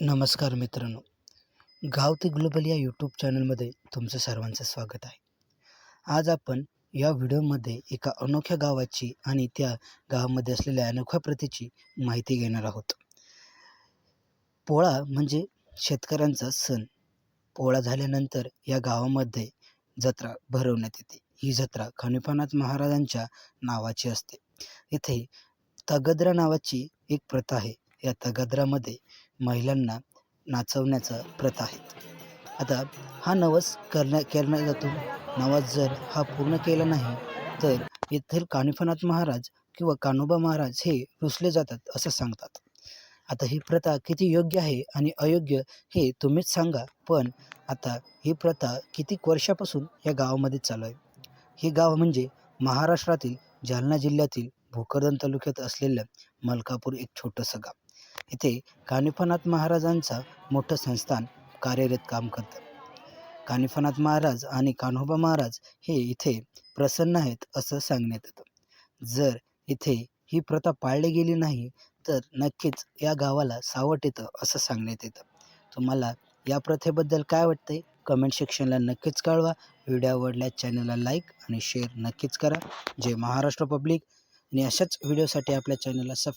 नमस्कार मित्रांनो. गाव ते ग्लोबल या यूट्यूब चॅनलमध्ये तुमचं सर्वांचं स्वागत आहे. आज आपण या व्हिडिओमध्ये एका अनोख्या गावाची आणि त्या गावामध्ये असलेल्या अनोख्या प्रथेची माहिती घेणार आहोत. पोळा म्हणजे शेतकऱ्यांचा सण. पोळा झाल्यानंतर या गावामध्ये जत्रा भरवण्यात येते. ही जत्रा खनिपानाथ महाराजांच्या नावाची असते. इथे तगद्रा नावाची एक प्रथा आहे. या तगद्रामध्ये महिलांना नाचवण्याचा प्रथा आहे. आता हा नवस करण्या करण्या जातो. नवस जर हा पूर्ण केला नाही तर येथील कानिफनाथ महाराज किंवा कान्होबा महाराज हे रुसले जातात असं सांगतात. आता ही प्रथा किती योग्य आहे आणि अयोग्य हे तुम्हीच सांगा पण आता ही प्रथा कितीक वर्षापासून या गावामध्ये चालू आहे? हे गाव म्हणजे महाराष्ट्रातील जालना जिल्ह्यातील भोकरदन तालुक्यात असलेलं मलकापूर एक छोटंसं गाव. इथे कानिफनाथ महाराजांचा मोठं संस्थान कार्यरत काम करतं. कानिफनाथ महाराज आणि कान्होबा महाराज हे इथे प्रसन्न आहेत असं सांगण्यात येतं. जर इथे ही प्रथा पाळली गेली नाही तर नक्कीच या गावाला सावट येतं असं सांगण्यात येतं. तुम्हाला या प्रथेबद्दल काय वाटतंय? कमेंट सेक्शनला नक्कीच कळवा. व्हिडिओ आवडल्यास चॅनलला लाईक आणि शेअर नक्कीच करा. जय महाराष्ट्र पब्लिक. आणि अशाच व्हिडिओसाठी आपल्या चॅनलला सब